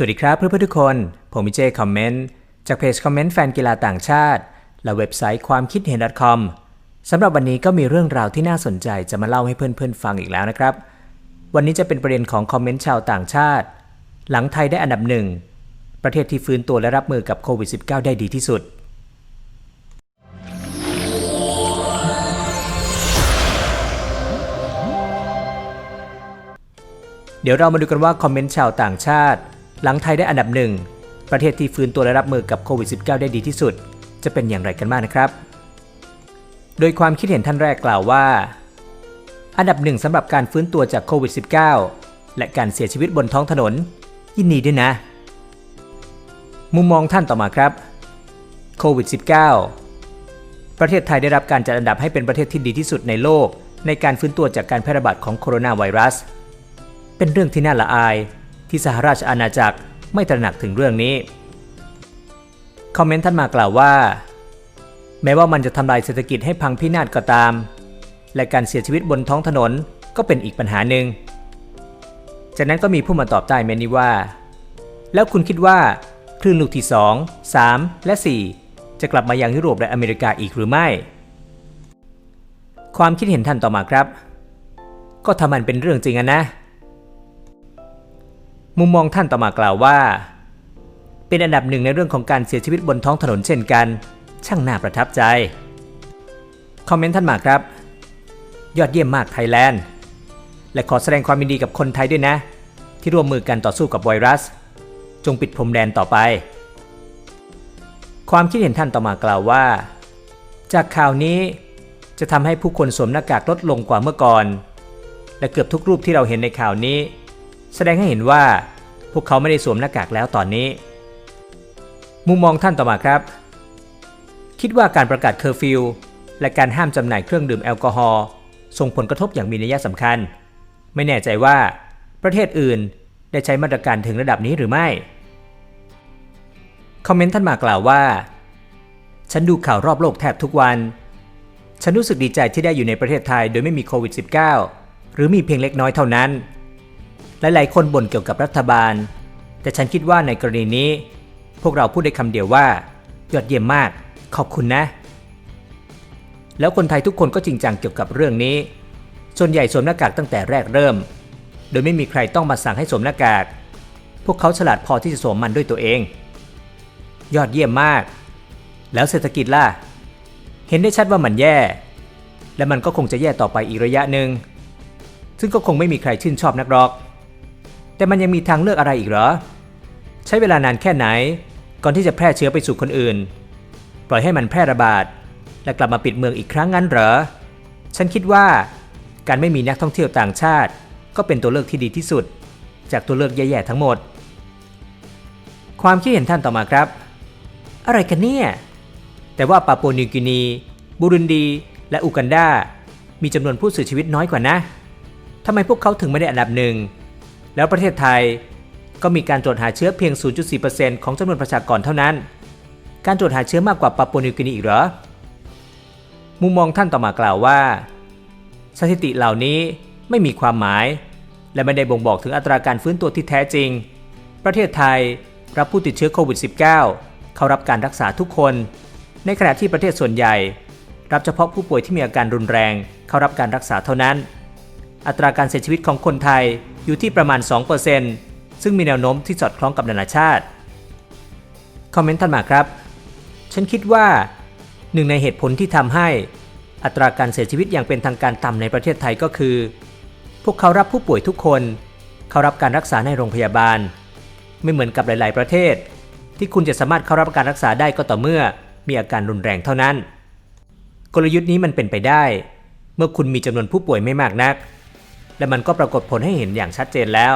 สวัสดีครับเพื่อนๆทุกคน ผมมิเจคอมเมนต์จากเพจคอมเมนต์แฟนกีฬาต่างชาติ และเว็บไซต์ความคิดเห็น .com สำหรับวันนี้ก็มีเรื่องราวที่น่าสนใจจะมาเล่าให้เพื่อนๆฟังอีกแล้วนะครับ วันนี้จะเป็นประเด็นของคอมเมนต์ชาวต่างชาติ หลังไทยได้อันดับหนึ่งประเทศที่ฟื้นตัวและรับมือกับโควิด -19 ได้ดีที่สุด เดี๋ยวเรามาดูกันว่าคอมเมนต์ชาวต่างชาติ หลังไทยได้อันดับหนึ่งประเทศที่ฟื้นตัวและรับมือกับโควิด -19 ได้ดีที่สุด จะเป็นอย่างไรกันบ้างนะครับ โดยความคิดเห็นท่านแรกกล่าวว่า อันดับหนึ่งสำหรับการฟื้นตัวจากโควิด -19 และการเสียชีวิตบนท้องถนน ยินดีด้วยนะ มุมมองท่านต่อมาครับโควิด -19 ประเทศไทยได้รับการจัดอันดับให้เป็นประเทศที่ดีที่สุดในโลก ในการฟื้นตัวจากการแพร่ระบาดของโคโรนาไวรัส เป็นเรื่องที่น่าละอาย ที่สหราชอาณาจักรไม่ตระหนักถึงเรื่องนี้ คอมเมนต์ท่านมากล่าวว่า แม้ว่ามันจะทำลายเศรษฐกิจให้พังพินาศก็ตาม และการเสียชีวิตบนท้องถนนก็เป็นอีกปัญหาหนึ่ง จากนั้นก็มีผู้มาตอบใต้เมนี้ว่า แล้วคุณคิดว่าคลื่นลูกที่ 2 3 และ 4 จะกลับมายังยุโรปและอเมริกาอีกหรือไม่ ความคิดเห็นท่านต่อมาครับ ก็ถ้ามันเป็นเรื่องจริงอะนะ มุมมองท่านต่อมากล่าวว่า เป็นอันดับหนึ่งในเรื่องของการเสียชีวิตบนท้องถนนเช่นกัน ช่างน่าประทับใจ คอมเมนต์ท่านมาครับ ยอดเยี่ยมมากไทยแลนด์ และขอแสดงความยินดีกับคนไทยด้วยนะ ที่ร่วมมือกันต่อสู้กับไวรัส จงปิดพรมแดนต่อไป ความคิดเห็นท่านต่อมากล่าวว่า จากข่าวนี้จะทำให้ผู้คนสวมหน้ากากลดลงกว่าเมื่อก่อน และเกือบทุกรูปที่เราเห็นในข่าวนี้ แสดงให้เห็นว่าพวกเขาไม่ได้สวมหน้ากากแล้วตอนนี้ มุมมองท่านต่อมาครับ คิดว่าการประกาศเคอร์ฟิวและการห้ามจำหน่ายเครื่องดื่มแอลกอฮอล์ส่งผลกระทบอย่างมีนัยสำคัญ ไม่แน่ใจว่าประเทศอื่นได้ใช้มาตรการถึงระดับนี้หรือไม่ คอมเมนต์ท่านมากล่าวว่า ฉันดูข่าวรอบโลกแทบทุกวัน ฉันรู้สึกดีใจที่ได้อยู่ในประเทศไทยโดยไม่มีโควิด -19 หรือมีเพียงเล็กน้อยเท่านั้น หลายๆ คนบ่นเกี่ยวกับรัฐบาล แต่ฉันคิดว่าในกรณีนี้ พวกเราพูดได้คำเดียวว่า ยอดเยี่ยมมาก ขอบคุณนะ แล้วคนไทยทุกคนก็จริงจังเกี่ยวกับเรื่องนี้ ส่วนใหญ่สวมหน้ากากตั้งแต่แรกเริ่ม โดยไม่มีใครต้องมาสั่งให้สวมหน้ากาก พวกเขาฉลาดพอที่จะสวมมันด้วยตัวเอง ยอดเยี่ยมมาก แล้วเศรษฐกิจล่ะ เห็นได้ชัดว่ามันแย่ และมันก็คงจะแย่ต่อไปอีกระยะหนึ่งซึ่งก็คงไม่มีใครชื่นชอบนักหรอก แต่มันยังมีทางเลือกอะไรอีกเหรอ ใช้เวลานานแค่ไหน ก่อนที่จะแพร่เชื้อไปสู่คนอื่น ปล่อยให้มันแพร่ระบาด และกลับมาปิดเมืองอีกครั้งงั้นเหรอ ฉันคิดว่า การไม่มีนักท่องเที่ยวต่างชาติ ก็เป็นตัวเลือกที่ดีที่สุด จากตัวเลือกแย่ๆทั้งหมด ความคิดเห็นท่านต่อมาครับ อะไรกันเนี่ย แต่ว่าปาปัวนิวกินี บูรุนดี และอูกันดา มีจำนวนผู้เสียชีวิตน้อยกว่านะทำไมพวกเขาถึงไม่ได้อันดับหนึ่ง แล้วประเทศไทยก็มีการตรวจหาเชื้อเพียง 0.4%ของจำนวนประชากรเท่านั้น การตรวจหาเชื้อมากกว่าปาปัวนิวกินีอีกเหรอ มุมมองท่านต่อมากล่าวว่า สถิติเหล่านี้ไม่มีความหมาย และไม่ได้บ่งบอกถึงอัตราการฟื้นตัวที่แท้จริง ประเทศไทยรับผู้ติดเชื้อโควิด -19 เข้ารับการรักษาทุกคน ในขณะที่ประเทศส่วนใหญ่ รับเฉพาะผู้ป่วยที่มีอาการรุนแรง เข้ารับการรักษาเท่านั้น อัตราการเสียชีวิตของคนไทย อยู่ที่ประมาณ 2%ซึ่งมีแนวโน้มที่สอดคล้องกับนานาชาติ คอมเมนต์ท่านมาครับ ฉันคิดว่าหนึ่งในเหตุผลที่ทำให้อัตราการเสียชีวิตอย่างเป็นทางการต่ำในประเทศไทยก็คือ พวกเขารับผู้ป่วยทุกคน เขารับการรักษาในโรงพยาบาล ไม่เหมือนกับหลาย ๆ ประเทศ ที่คุณจะสามารถเข้ารับการรักษาได้ก็ต่อเมื่อมีอาการรุนแรงเท่านั้น กลยุทธ์นี้มันเป็นไปได้ เมื่อคุณมีจำนวนผู้ป่วยไม่มากนัก และมันก็ปรากฏผลให้เห็นอย่างชัดเจนแล้ว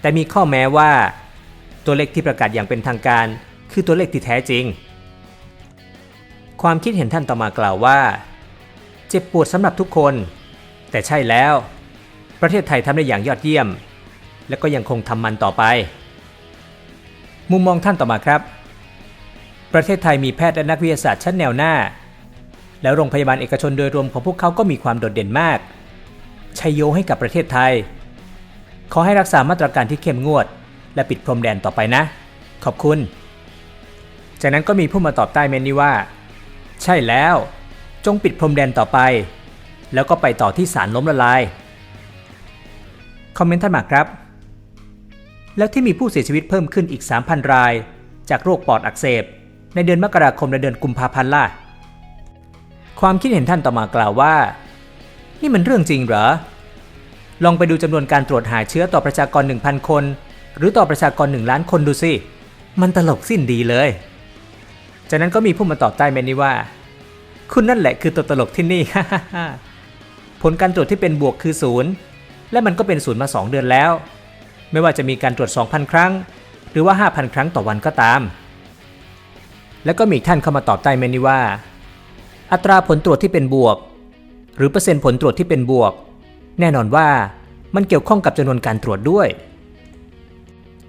แต่มีข้อแม้ว่า ตัวเลขที่ประกาศอย่างเป็นทางการ คือตัวเลขที่แท้จริง ความคิดเห็นท่านต่อมากล่าวว่า เจ็บปวดสำหรับทุกคน แต่ใช่แล้ว ประเทศไทยทำได้อย่างยอดเยี่ยม และก็ยังคงทำมันต่อไป มุมมองท่านต่อมาครับ ประเทศไทยมีแพทย์และนักวิทยาศาสตร์ชั้นแนวหน้า แล้วโรงพยาบาลเอกชนโดยรวมของพวกเขาก็มีความโดดเด่นมาก ชัยโยให้กับประเทศไทย ขอให้รักษามาตรการที่เข้มงวด และปิดพรมแดนต่อไปนะ ขอบคุณ จากนั้นก็มีผู้มาตอบใต้เมนนี้ว่า ใช่แล้ว จงปิดพรมแดนต่อไป แล้วก็ไปต่อที่สารล้มละลาย คอมเมนต์ท่านมาครับ แล้วที่มีผู้เสียชีวิตเพิ่มขึ้นอีก 3,000 ราย จากโรคปอดอักเสบ ในเดือนมกราคมและเดือนกุมภาพันธ์ล่ะความคิดเห็นท่านต่อมากล่าวว่า นี่มันเรื่องจริงเหรอ ลองไปดูจำนวนการตรวจหาเชื้อต่อประชากร 1,000 คน หรือต่อประชากร 1 ล้านคนดูสิ มันตลกสิ้นดีเลย จากนั้นก็มีผู้มาตอบใต้เมนนี้ว่า คุณนั่นแหละคือตัวตลกที่นี่ ผลการตรวจที่เป็นบวกคือศูนย์และมันก็เป็นศูนย์มา 2 เดือนแล้ว ไม่ว่าจะมีการตรวจ 2,000 ครั้ง หรือว่า 5,000 ครั้งต่อวันก็ตาม แล้วก็มีท่านเข้ามาตอบใต้เมนนี้ว่า อัตราผลตรวจที่เป็นบวก หรือเปอร์เซ็นต์ผลตรวจที่เป็นบวก แน่นอนว่ามันเกี่ยวข้องกับจำนวนการตรวจด้วย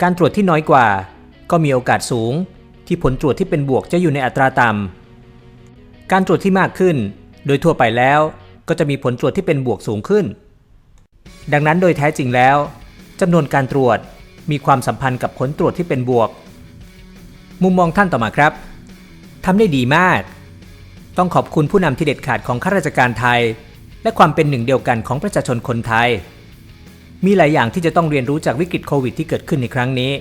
การตรวจที่น้อยกว่า ก็มีโอกาสสูง ที่ผลตรวจที่เป็นบวกจะอยู่ในอัตราต่ำการตรวจที่มากขึ้น โดยทั่วไปแล้วก็จะมีผลตรวจที่เป็นบวกสูงขึ้น ดังนั้นโดยแท้จริงแล้วจำนวนการตรวจมีความสัมพันธ์กับผลตรวจที่เป็นบวก มุมมองท่านต่อมาครับทำได้ดีมาก ต้องขอบคุณผู้นำที่เด็ดขาดของข้าราชการไทย และความเป็นหนึ่งเดียวกันของประชาชนคนไทย มีหลายอย่างที่จะต้องเรียนรู้จากวิกฤตโควิดที่เกิดขึ้นในครั้งนี้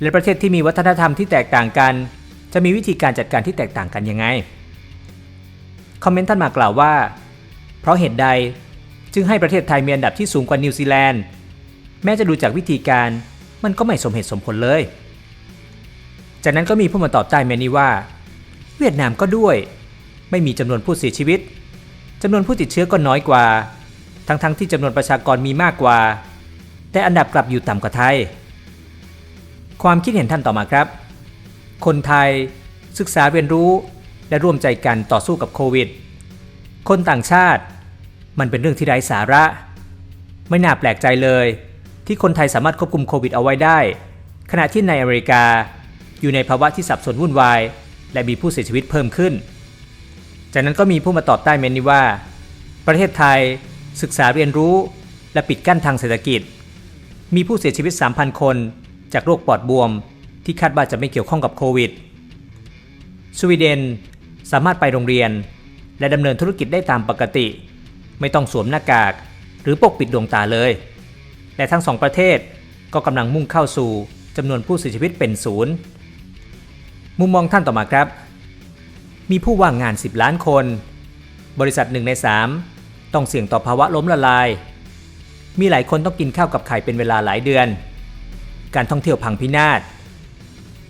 และประเทศที่มีวัฒนธรรมที่แตกต่างกัน จะมีวิธีการจัดการที่แตกต่างกันยังไง คอมเมนต์ท่านมากล่าวว่า เพราะเหตุใดจึงให้ประเทศไทยมีอันดับที่สูงกว่านิวซีแลนด์ แม้จะดูจากวิธีการมันก็ไม่สมเหตุสมผลเลย จากนั้นก็มีผู้มาตอบใต้เมนี้ว่า เวียดนามก็ด้วย ไม่มีจำนวนผู้เสียชีวิตจำนวนผู้ติดเชื้อก็น้อยกว่า ทั้งๆทที่จำนวนประชากรมีมากกว่า แต่อันดับกลับอยู่ต่ำกว่าไทย ความคิดเห็นท่านต่อมาครับ คนไทยศึกษาเรียนรู้และร่วมใจกันต่อสู้กับโควิด คนต่างชาติ มันเป็นเรื่องที่ไร้สาระ ไม่น่าแปลกใจเลย ที่คนไทยสามารถควบคุมโควิดเอาไว้ได้ ขณะที่ในอเมริกาอยู่ในภาวะที่สับสนวุ่นวาย และมีผู้เสียชีวิตเพิ่มขึ้น จากนั้นก็มีผู้มาตอบใต้เมนนี้ว่า ประเทศไทยศึกษาเรียนรู้และปิดกั้นทางเศรษฐกิจ มีผู้เสียชีวิต 3,000 คน จากโรคปอดบวม ที่คาดว่าจะไม่เกี่ยวข้องกับโควิด สวีเดนสามารถไปโรงเรียน และดำเนินธุรกิจได้ตามปกติ ไม่ต้องสวมหน้ากาก หรือปกปิดดวงตาเลย และทั้งสองประเทศก็กำลังมุ่งเข้าสู่จำนวนผู้เสียชีวิตเป็นศูนย์ มุมมองท่านต่อมาครับ มีผู้ว่างงาน 10 ล้านคน บริษัทหนึ่งใน 3 ต้องเสี่ยงต่อภาวะล้มละลาย มีหลายคนต้องกินข้าวกับไข่เป็นเวลาหลายเดือน การท่องเที่ยวพังพินาศ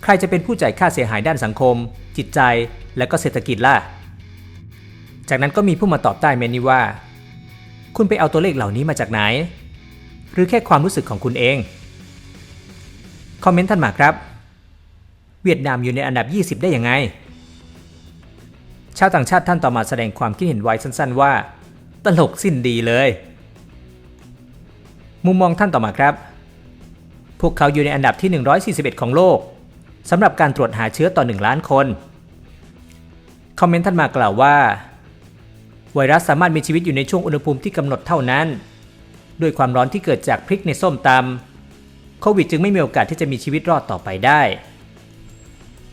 ใครจะเป็นผู้จ่ายค่าเสียหายด้านสังคม จิตใจ และก็เศรษฐกิจล่ะ จากนั้นก็มีผู้มาตอบใต้เมนนี้ว่า คุณไปเอาตัวเลขเหล่านี้มาจากไหน หรือแค่ความรู้สึกของคุณเอง คอมเมนต์ท่านมาครับ เวียดนามอยู่ในอันดับ 20 ได้ยังไง ชาวต่างชาติท่านต่อมาแสดงความคิดเห็นไว้สั้นๆว่า ตลกสิ้นดีเลย มุมมองท่านต่อมาครับ พวกเขาอยู่ในอันดับที่ 141 ของโลกสำหรับการตรวจหาเชื้อต่อ 1 ล้านคน คอมเมนต์ท่านมากล่าวว่า ไวรัสสามารถมีชีวิตอยู่ในช่วงอุณหภูมิที่กำหนดเท่านั้น ด้วยความร้อนที่เกิดจากพริกในส้มตำโควิดจึงไม่มีโอกาสที่จะมีชีวิตรอดต่อไปได้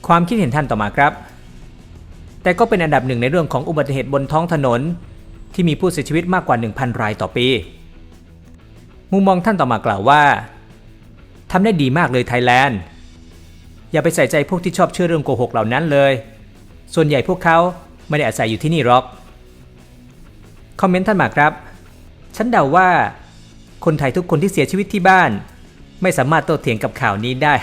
ความคิดเห็นท่านต่อมาครับ แต่ก็เป็นอันดับหนึ่งในเรื่องของอุบัติเหตุบนท้องถนน ที่มีผู้เสียชีวิตมากกว่า 1,000 รายต่อปี มุมมองท่านต่อมากล่าวว่าทำได้ดีมากเลยไทยแลนด์ อย่าไปใส่ใจพวกที่ชอบเชื่อเรื่องโกหกเหล่านั้นเลย ส่วนใหญ่พวกเขาไม่ได้อาศัยอยู่ที่นี่หรอก คอมเมนต์ท่านมาครับ ฉันเดาว่า คนไทยทุกคนที่เสียชีวิตที่บ้าน ไม่สามารถโต้เถียงกับข่าวนี้ได้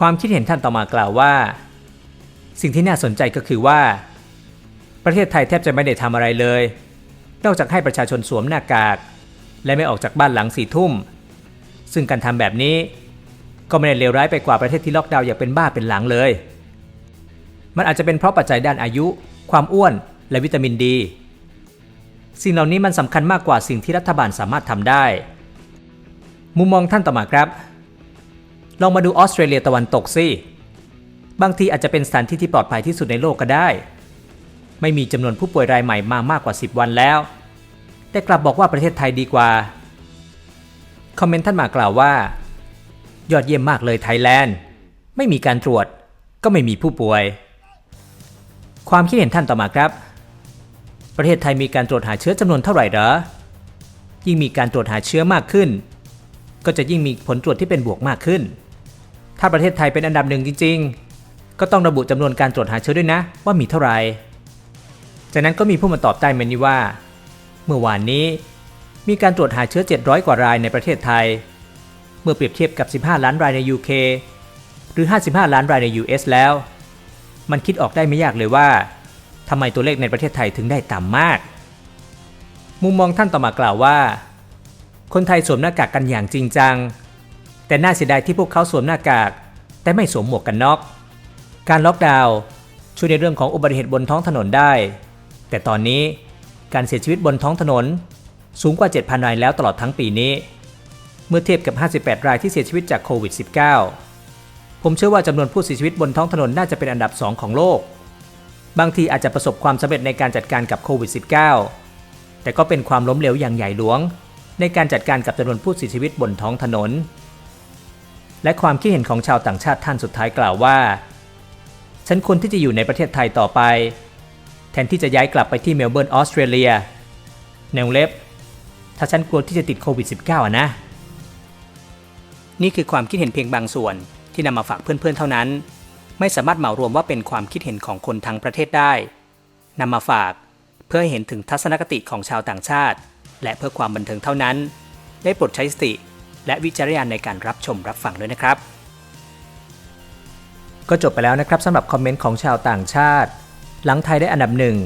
ความคิดเห็นท่านต่อมากล่าวว่า สิ่งที่น่าสนใจก็คือว่า ประเทศไทยแทบจะไม่ได้ทำอะไรเลย นอกจากให้ประชาชนสวมหน้ากาก และไม่ออกจากบ้านหลังสี่ทุ่ม ซึ่งการทำแบบนี้ ก็ไม่ได้เลวร้ายไปกว่าประเทศที่ล็อกดาวน์อย่างเป็นบ้าเป็นหลังเลย มันอาจจะเป็นเพราะปัจจัยด้านอายุ ความอ้วนและวิตามินดี สิ่งเหล่านี้มันสำคัญมากกว่าสิ่งที่รัฐบาลสามารถทำได้ มุมมองท่านต่อมาครับ ลองมาดูออสเตรเลียตะวันตกสิ บางทีอาจจะเป็นสถานที่ที่ปลอดภัยที่สุดในโลกก็ได้ ไม่มีจำนวนผู้ป่วยรายใหม่มามากกว่า 10 วันแล้ว แต่กลับบอกว่าประเทศไทยดีกว่า คอมเมนต์ท่านมากล่าวว่า ยอดเยี่ยมมากเลยไทยแลนด์ ไม่มีการตรวจ ก็ไม่มีผู้ป่วย ความคิดเห็นท่านต่อมาครับ ประเทศไทยมีการตรวจหาเชื้อจำนวนเท่าไหร่เหรอ ยิ่งมีการตรวจหาเชื้อมากขึ้น ก็จะยิ่งมีผลตรวจที่เป็นบวกมากขึ้น ถ้าประเทศไทยเป็นอันดับหนึ่งจริง ๆ ก็ต้องระบุจำนวนการตรวจหาเชื้อด้วยนะ ว่ามีเท่าไหร่ จากนั้นก็มีผู้มาตอบใต้เมนนี้ว่า เมื่อวานนี้ มีการตรวจหาเชื้อ 700 กว่ารายในประเทศไทย เมื่อเปรียบเทียบกับ 15 ล้านรายใน UK หรือ 55 ล้านรายใน US แล้ว มันคิดออกได้ไม่ยากเลยว่าทำไมตัวเลขในประเทศไทยถึงได้ต่ำมาก มุมมองท่านต่อมากล่าวว่า คนไทยสวมหน้ากากกันอย่างจริงจัง แต่น่าเสียดายที่พวกเขาสวมหน้ากาก แต่ไม่สวมหมวกกันน็อก การล็อกดาวน์ช่วยในเรื่องของอุบัติเหตุบนท้องถนนได้ แต่ตอนนี้การเสียชีวิตบนท้องถนนสูงกว่า 7,000 รายแล้วตลอดทั้งปีนี้ เมื่อเทียบกับ 58 รายที่เสียชีวิตจากโควิด -19 ผมเชื่อว่าจำนวนผู้เสียชีวิตบนท้องถนนน่าจะเป็นอันดับ 2 ของโลก บางทีอาจจะประสบความสำเร็จในการจัดการกับโควิด -19 แต่ก็เป็นความล้มเหลวอย่างใหญ่หลวง ในการจัดการกับจำนวนผู้เสียชีวิตบนท้องถนน และความคิดเห็นของชาวต่างชาติท่านสุดท้ายกล่าวว่า ฉันควรที่จะอยู่ในประเทศไทยต่อไป แทนที่จะย้ายกลับไปที่เมลเบิร์นออสเตรเลียในวงเล็บ ถ้าฉันกลัวที่จะติดโควิด -19 อะนะ นี่คือความคิดเห็นเพียงบางส่วนที่นำมาฝากเพื่อนๆเท่านั้น ไม่สามารถเหมารวมว่าเป็นความคิดเห็นของคนทั้งประเทศได้นำมาฝากเพื่อให้เห็นถึงทัศนคติของชาวต่างชาติ และเพื่อความบันเทิงเท่านั้น ได้โปรดใช้สติ และวิจารณญาณในการรับชมรับฟังด้วยนะครับ ก็จบไปแล้วนะครับสำหรับคอมเมนต์ของชาวต่างชาติ หลังไทยได้อันดับหนึ่ง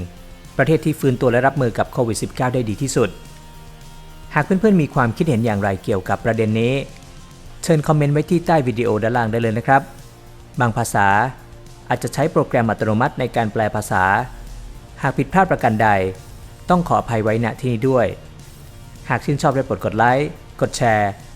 ประเทศที่ฟื้นตัวและรับมือกับโควิด -19 ได้ดีที่สุด หากเพื่อนๆมีความคิดเห็นอย่างไรเกี่ยวกับประเด็นนี้ เชิญคอมเมนต์ไว้ที่ใต้วิดีโอด้านล่างได้เลยนะครับ บางภาษาอาจจะใช้โปรแกรมอัตโนมัติในการแปลภาษา หากผิดพลาดประการใด ต้องขออภัยไว้ณที่นี้ด้วย หากชื่นชอบได้โปรดกดไลค์ กดแชร์